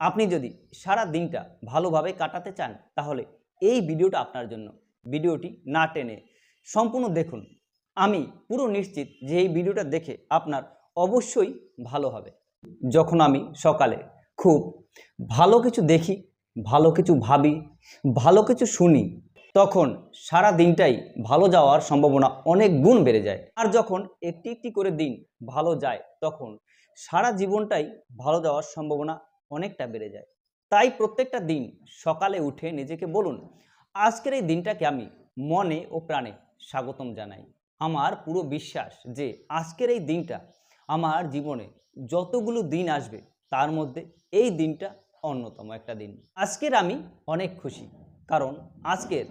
আপনি যদি সারা দিনটা ভালোভাবে কাটাতে চান, তাহলে এই ভিডিওটা আপনার জন্য। ভিডিওটি না টেনে সম্পূর্ণ দেখুন। আমি পুরো নিশ্চিত যে এই ভিডিওটা দেখে আপনার অবশ্যই ভালো হবে। যখন আমি সকালে খুব ভালো কিছু দেখি, ভালো কিছু ভাবি, ভালো কিছু শুনি, তখন সারা দিনটাই ভালো যাওয়ার সম্ভাবনা অনেক গুণ বেড়ে যায়। আর যখন একটি একটি করে দিন ভালো যায়, তখন সারা জীবনটাই ভালো যাওয়ার সম্ভাবনা অনেকটা বেড়ে যায়। তাই প্রত্যেকটা দিন সকালে উঠে নিজেকে বলুন, আজকের এই দিনটাকে আমি মনে ও প্রাণে স্বাগতম জানাই। আমার পুরো বিশ্বাস যে আজকের এই দিনটা আমার জীবনে যতগুলো দিন আসবে, তার মধ্যে এই দিনটা অন্যতম একটা দিন। আজকের আমি অনেক খুশি, কারণ আজকের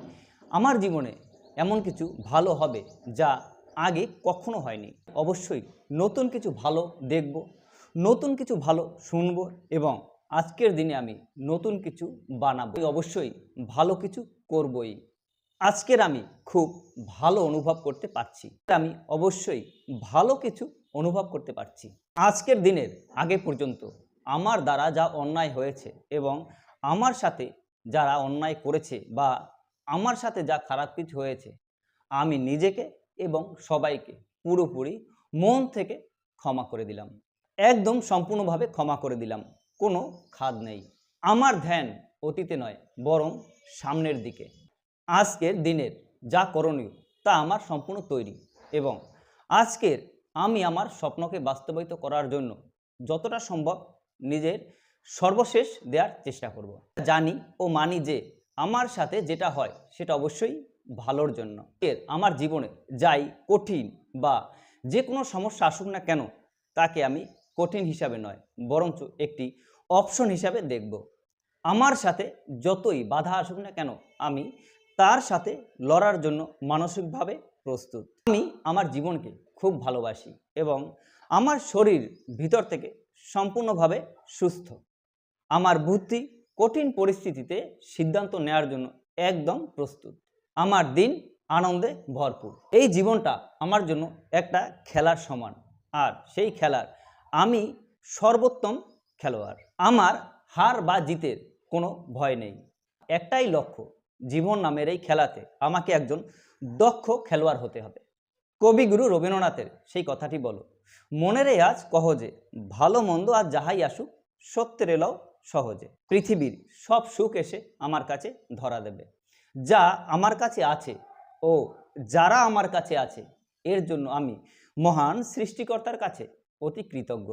আমার জীবনে এমন কিছু ভালো হবে যা আগে কখনো হয়নি। অবশ্যই নতুন কিছু ভালো দেখব নতুন কিছু ভালো শুনব এবং আজকের দিনে আমি নতুন কিছু বানাবো। অবশ্যই ভালো কিছু করবই। আজকের আমি খুব ভালো অনুভব করতে পারছি। আমি অবশ্যই ভালো কিছু অনুভব করতে পারছি। আজকের দিনের আগে পর্যন্ত আমার দ্বারা যা অন্যায় হয়েছে এবং আমার সাথে যারা অন্যায় করেছে বা আমার সাথে যা খারাপ কিছু হয়েছে, আমি নিজেকে এবং সবাইকে পুরোপুরি মন থেকে ক্ষমা করে দিলাম। একদম সম্পূর্ণভাবে ক্ষমা করে দিলাম। কোনো খাদ নেই। আমার ধ্যান অতীতে নয়, বরং সামনের দিকে। আজকের দিনের যা করণীয়, তা আমার সম্পূর্ণ তৈরি এবং আজকের আমি আমার স্বপ্নকে বাস্তবায়িত করার জন্য যতটা সম্ভব নিজের সর্বশেষ দেওয়ার চেষ্টা করব। জানি ও মানি যে আমার সাথে যেটা হয়, সেটা অবশ্যই ভালোর জন্য। এর আমার জীবনে যাই কঠিন বা যে কোনো সমস্যা আসুক না কেন, তাকে আমি কঠিন হিসাবে নয়, বরঞ্চ একটি অপশন হিসাবে দেখব। আমার সাথে যতই বাধা আসুক না কেন, আমি তার সাথে লড়ার জন্য মানসিকভাবে প্রস্তুত। আমি আমার জীবনকে খুব ভালোবাসি এবং আমার শরীর ভিতর থেকে সম্পূর্ণভাবে সুস্থ। আমার বুদ্ধি কঠিন পরিস্থিতিতে সিদ্ধান্ত নেওয়ার জন্য একদম প্রস্তুত। আমার দিন আনন্দে ভরপুর। এই জীবনটা আমার জন্য একটা খেলার সমান। আর সেই খেলার আমি সর্বোত্তম খেলোয়াড়। আমার হার বা জিতের কোনো ভয় নেই। একটাই লক্ষ্য, জীবন নামের এই খেলাতে আমাকে একজন দক্ষ খেলোয়াড় হতে হবে। কবিগুরু রবীন্দ্রনাথের সেই কথাটি বলো, মনের আজ কহজে, ভালো মন্দ আর যাহাই আসুক, সত্যের এলাও সহজে। পৃথিবীর সব সুখ এসে আমার কাছে ধরা দেবে। যা আমার কাছে আছে ও যারা আমার কাছে আছে, এর জন্য আমি মহান সৃষ্টিকর্তার কাছে অতি কৃতজ্ঞ।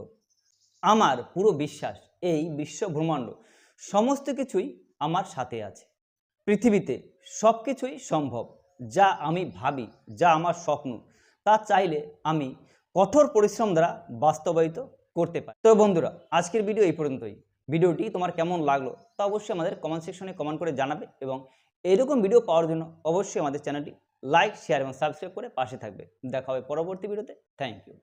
আমার পুরো বিশ্বাস এই বিশ্ব ব্রহ্মাণ্ড সমস্ত কিছুই আমার সাথে আছে। পৃথিবীতে সব কিছুই সম্ভব, যা আমি ভাবি, যা আমার স্বপ্ন, তা চাইলে আমি কঠোর পরিশ্রম দ্বারা বাস্তবায়িত করতে পারি। তো বন্ধুরা, আজকের ভিডিও এই পর্যন্তই। ভিডিওটি তোমার কেমন লাগল তা অবশ্যই আমাদের কমেন্ট সেকশনে কমেন্ট করে জানাবে এবং এরকম ভিডিও পাওয়ার জন্য অবশ্যই আমাদের চ্যানেলটি লাইক শেয়ার এবং সাবস্ক্রাইব করে পাশে থাকবে। দেখা হবে পরবর্তী ভিডিওতে থ্যাংক ইউ